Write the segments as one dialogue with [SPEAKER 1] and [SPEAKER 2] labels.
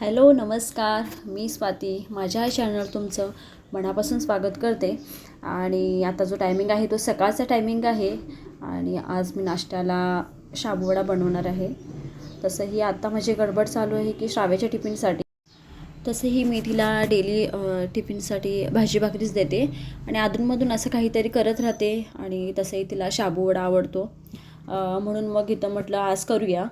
[SPEAKER 1] Hello नमस्कार. मी स्वाती. माझ्या channel तुमचं मनापासून स्वागत करते. आणि आता जो टायमिंग आहे तो सकाळचा टायमिंग आहे. आणि आज मी नाश्त्याला शाबूवडा बनवणार आहे. तसंही आत्ता माझी गडबड चालू आहे की श्राव्याच्या टिफिनसाठी. तसंही मी तिला डेली टिफिनसाठी भाजी भाकरीच देते. आणि अधूनमधून असं काहीतरी करत राहते. आणि तसंही तिला शाबूवडा आवडतो. म्हणून मग इथं म्हटलं आज करूया.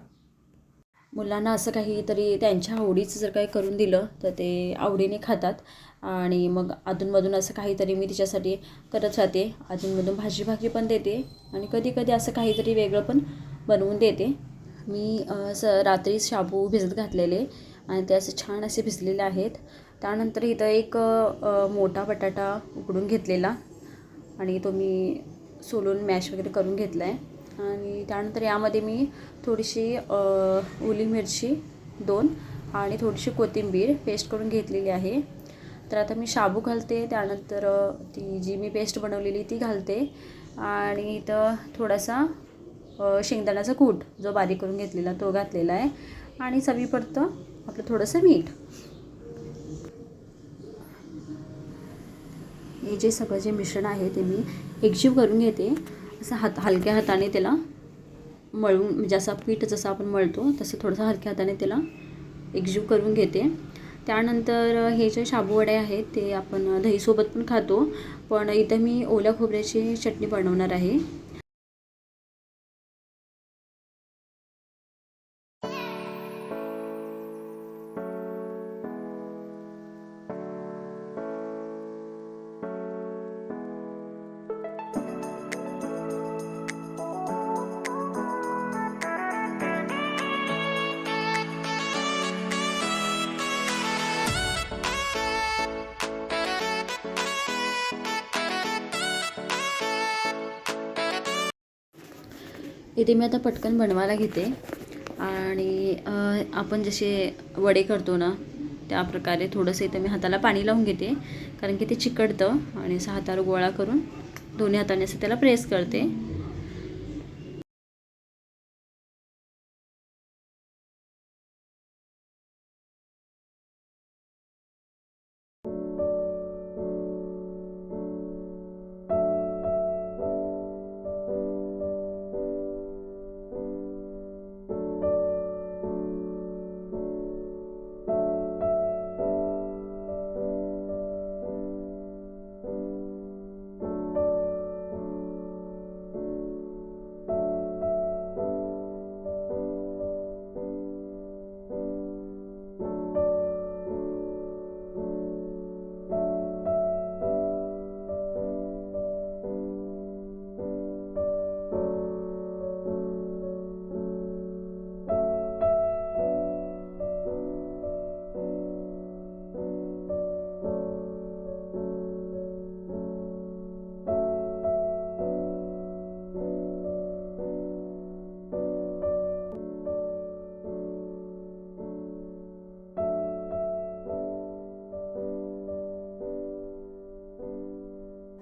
[SPEAKER 1] मुलांना असं काहीतरी त्यांच्या आवडीचं जर काही करून दिलं तर ते आवडीने खातात. आणि मग अधूनमधून असं काहीतरी मी तिच्यासाठी करत राहते. अधूनमधून भाजी भाकरी पण देते आणि कधी कधी असं काहीतरी वेगळं पण बनवून देते. मी असं स रात्री शाबू भिजत घातलेले आणि ते असे छान असे भिजलेले आहेत. त्यानंतर इथं एक मोठा बटाटा उकडून घेतलेला आणि तो मी सोलून मॅश वगैरे करून घेतला आहे आणि त्यानंतर यामध्ये मी थोडीशी ओली मिरची दोन आणि थोडीशी कोथिंबीर पेस्ट करून घेतलेली आहे. तर आता मी शाबू घालते त्यानंतर ती जी मी पेस्ट बनवलेली ती घालते आणि इथं थोडासा शेंगदाण्याचा कूट जो बारीक करून घेतलेला तो घातलेला आहे आणि चवीपुरतं आपलं थोडंसं मीठ. हे जे सगळं जे मिश्रण आहे ते मी एकजीव करून घेते. असं हात हलक्या हाताने त्याला मळून म्हणजे असा पीठ जसं आपण मळतो तसं थोडंसं हलक्या हाताने त्याला एकजीव करून घेते. त्यानंतर हे जे शाबूवडे आहेत ते आपण दहीसोबत पण खातो. पण इथं मी ओल्या खोबऱ्याची चटणी बनवणार आहे. इथे मी आता पटकन बनवायला घेते. आणि आपण जसे वडे करतो ना त्या प्रकारे थोडंसं इथं मी हाताला पाणी लावून घेते. कारण की ते चिकटतं आणि असं हातावर गोळा करून दोन्ही हाताने असं त्याला प्रेस करते.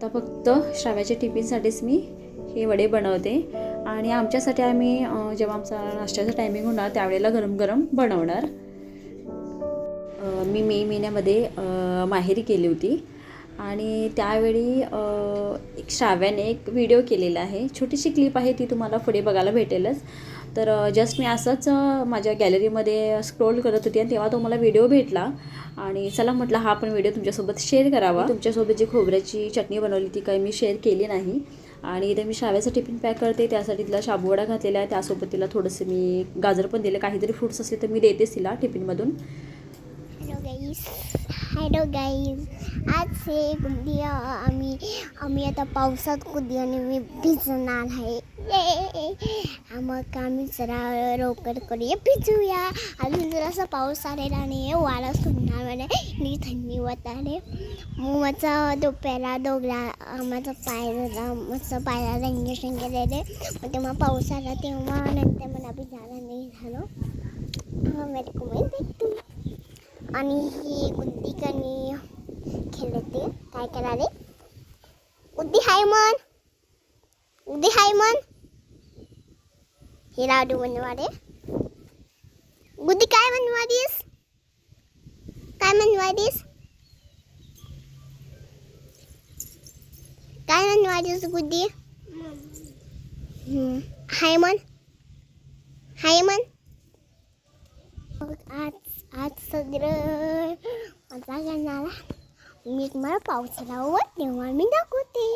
[SPEAKER 1] आता फक्त श्राव्याच्या टिफिनसाठीच मी हे वडे बनवते. आणि आमच्यासाठी आम्ही जेव्हा आमचा नाश्त्याचा टायमिंग होणार त्यावेळेला गरम गरम बनवणार. मी मे महिन्यामध्ये माहेरी केली होती. आणि त्यावेळी एक श्राव्याने एक व्हिडिओ केलेला आहे. छोटीशी क्लिप आहे ती तुम्हाला पुढे बघायला भेटेलच. तर जस्ट मी असंच माझ्या गॅलरीमध्ये स्क्रोल करत होती आणि तेव्हा तो मला व्हिडिओ भेटला. आणि चला म्हटलं हा पण व्हिडिओ तुमच्यासोबत शेअर करावा. तुमच्यासोबत जी खोबऱ्याची चटणी बनवली ती काही मी शेअर केली नाही. आणि इथे मी शाव्याचं टिफिन पॅक करते त्यासाठी तिला शाबूवडा घातलेला आहे. त्यासोबत तिला थोडंसं मी गाजर पण दिलं. काहीतरी फ्रुट्स असले तर मी देतेच तिला टिफिनमधून
[SPEAKER 2] हॅलो गाईज हॅलो गाईज आज हे कुंडी आम्ही आम्ही आता पावसात कुंडी आणि मी भिजणार आहे. मग आम्ही जरा लवकर करूया भिजूया अजून जरासा पाऊस आलेला नाही आहे वारा सुटणार म्हणे आणि थंडी होत आहे मग माझा डोप्याला दोघला माझा पाय झाला माझा पायाला इंजेक्शन केलेले मग तेव्हा पाऊस आला तेव्हा नंतर मला भिजायला नाही झालं मेरे आणि ही गुद्दी कणी खेळते काय कराले गुद्दी हाय मन गुद्दी हाय मन हे लाडू बनवारे गुद्दी काय बनवारीस काय म्हणवायलीस काय म्हणवायलीस गुड्डी हम्म. हाय म्हण हाय म्हण मग आज आज सगळं मजा करणार मी तुम्हाला पावसाला हवं तेव्हा मी दाखवते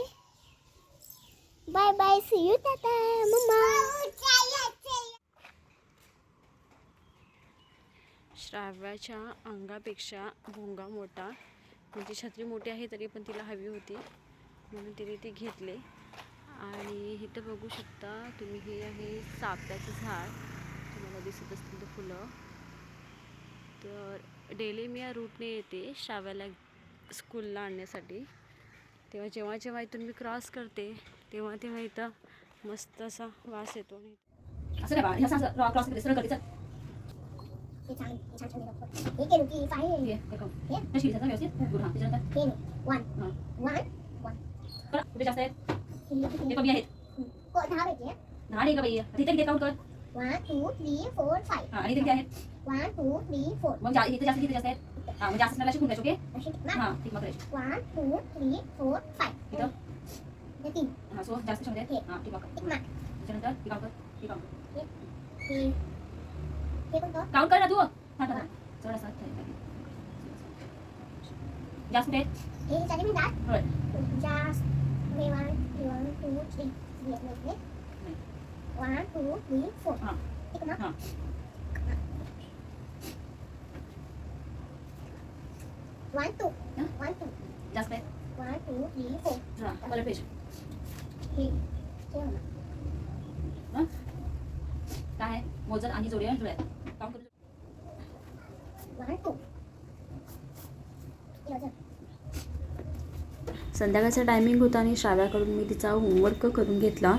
[SPEAKER 2] बाय बाय सी यू टाटा मम्मा
[SPEAKER 1] श्राव्याच्या अंगापेक्षा भोंगा मोठा. म्हणजे छत्री मोठी आहे तरी पण तिला हवी होती. म्हणून तिने ती घेतले. आणि इथं बघू शकता तुम्ही हे आहे साप्याचं झाड. तुम्हाला दिसत असतील तर फुलं. तर डेली मी या रूटने येते श्राव्याला स्कूलला आणण्यासाठी. तेव्हा जेव्हा जेव्हा इथून मी क्रॉस करते तेव्हा तेव्हा इथं मस्त असा वास येतो. आणि काय बा क्रॉस करते सरळ करते चल.
[SPEAKER 2] हे छान हे छान छान आहे. हे केलं की काय आहे?
[SPEAKER 1] ये, हे कम. कशी दिसत ना व्यवस्थित गुड हां त्याच्यानंतर
[SPEAKER 2] हे नाही. वन
[SPEAKER 1] हां
[SPEAKER 2] वन वन
[SPEAKER 1] करा कुठे जास्त आहेत
[SPEAKER 2] हे
[SPEAKER 1] ते
[SPEAKER 2] किती?
[SPEAKER 1] कमी आहेत
[SPEAKER 2] को- दहा पैकी आहे.
[SPEAKER 1] दहा आहे का बाई तिथे किती काउंट कर
[SPEAKER 2] one two three four five
[SPEAKER 1] हां आणि इथे किती आहेत
[SPEAKER 2] वन टू थ्री फोर
[SPEAKER 1] मग जा- इथे जास्त किती जास्त आहेत हां म्हणजे जास्त असणारा शिकून ओके
[SPEAKER 2] अशी ना
[SPEAKER 1] हां ठीक मग करायची
[SPEAKER 2] one two three four five
[SPEAKER 1] इथं
[SPEAKER 2] हे तीन
[SPEAKER 1] हां सो जास्त शोध आहेत हां ठीक मग
[SPEAKER 2] एक मार्क
[SPEAKER 1] त्याच्यानंतर ही काउंट कर ही काउंट कर
[SPEAKER 2] हे हे कोणतं
[SPEAKER 1] काउंट कर ना तू हां हां चढ असं जास्त कुठे आहेत
[SPEAKER 2] हे ह्याच्याने मी दात
[SPEAKER 1] होय
[SPEAKER 2] जास्त हे one one two three one two three four
[SPEAKER 1] हां
[SPEAKER 2] एक मार्क
[SPEAKER 1] हां
[SPEAKER 2] वन टू
[SPEAKER 1] हं?
[SPEAKER 2] वन टू
[SPEAKER 1] जास्त आहेत
[SPEAKER 2] वन टू थ्री फोर
[SPEAKER 1] हां कलर पेज
[SPEAKER 2] हे हे होणार.
[SPEAKER 1] हां काय आहे मोजत आणि जोडी आहे जुळ्या संध्याकाळचा टायमिंग होता आणि श्राव्याकडून मी तिचा होमवर्क करून घेतला.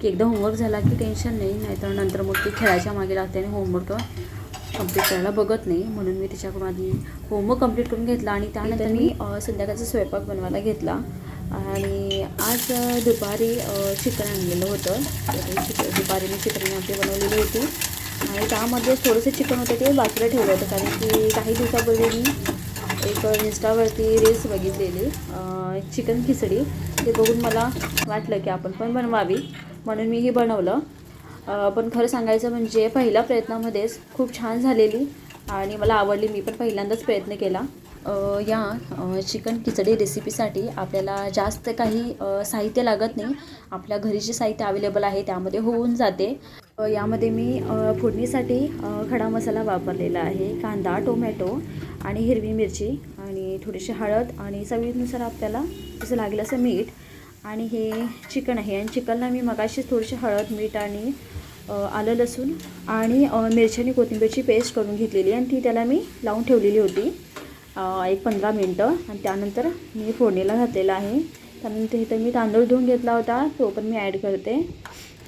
[SPEAKER 1] की एकदा होमवर्क झाला की टेन्शन नाही नाहीतर नंतर मग ती खेळायच्या मागे लागते आणि होमवर्क कंप्लीट करायला बघत नाही. म्हणून मी तिच्याकडून आधी होमवर्क कंप्लीट करून घेतला आणि त्यानंतर मी संध्याकाळचा स्वयंपाक बनवायला घेतला. आणि आज दुपारी चिकन आणलेलं होतं. दुपारी मी चिकन आमटी बनवलेली होती. आणि त्यामध्ये थोडंसं चिकन होतं ते बाजूला ठेवलं होतं कारण की काही दिवसापूर्वी मी एक इन्स्टावरती रील्स बघितलेली चिकन खिचडी. ते बघून मला वाटलं की आपण पण बनवावी म्हणून मी हे बनवलं. पण खरं सांगायचं म्हणजे पहिल्या प्रयत्नामध्येच खूप छान झालेली आणि मला आवडली. मी पण पहिल्यांदाच प्रयत्न केला. या चिकन खिचडी रेसिपीसाठी आपल्याला जास्त काही साहित्य लागत नाही. आपल्या घरी जे साहित्य अवेलेबल आहे त्यामध्ये होऊन जाते. यामध्ये मी फोडणीसाठी खडा मसाला वापरलेला आहे. कांदा टोमॅटो आणि हिरवी मिरची आणि थोडीशी हळद आणि चवीनुसार आपल्याला जसं लागेल असं मीठ आणि हे चिकन आहे. आणि चिकनला मी मगाशीच थोडीशी हळद मीठ आणि आलं लसूण आणि मिरची आणि कोथिंबीरची पेस्ट करून घेतलेली आणि ती त्याला मी लावून ठेवलेली होती एक पंधरा मिनटं. आणि त्यानंतर मी फोडणीला घातलेलं आहे. त्यानंतर इथं मी तांदूळ धुवून घेतला होता. तो पण मी ॲड करते.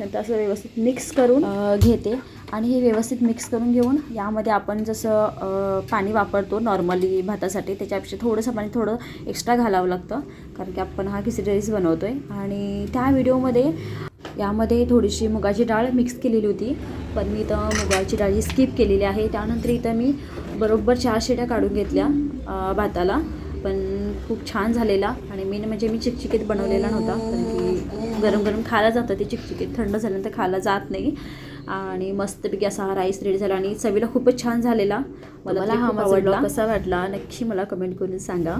[SPEAKER 1] नंतर असं व्यवस्थित मिक्स करून घेते. आणि हे व्यवस्थित मिक्स करून घेऊन यामध्ये आपण जसं पाणी वापरतो नॉर्मली भातासाठी त्याच्यापेक्षा थोडंसं पाणी थोडं एक्स्ट्रा घालावं लागतं. कारण की आपण हा खिचडी राईस बनवतो आहे आणि त्या व्हिडिओमध्ये यामध्ये थोडीशी मुगाची डाळ मिक्स केलेली होती. पण मी इथं मुगाची डाळ ही स्किप केलेली आहे. त्यानंतर इथं मी बरोबर चार शिट्या काढून घेतल्या भाताला. पण खूप छान झालेला. आणि मेन म्हणजे मी चिकचिकीत बनवलेला नव्हता. कारण की गरम गरम खायला जातं ते चिकचिकीत. थंड झाल्यानंतर खायला जात नाही. आणि मस्तपैकी असा हा राईस रेडी झाला. आणि चवीला खूपच छान झालेला. मला हा ब्लॉग कसा वाटला? नक्की मला कमेंट करून सांगा.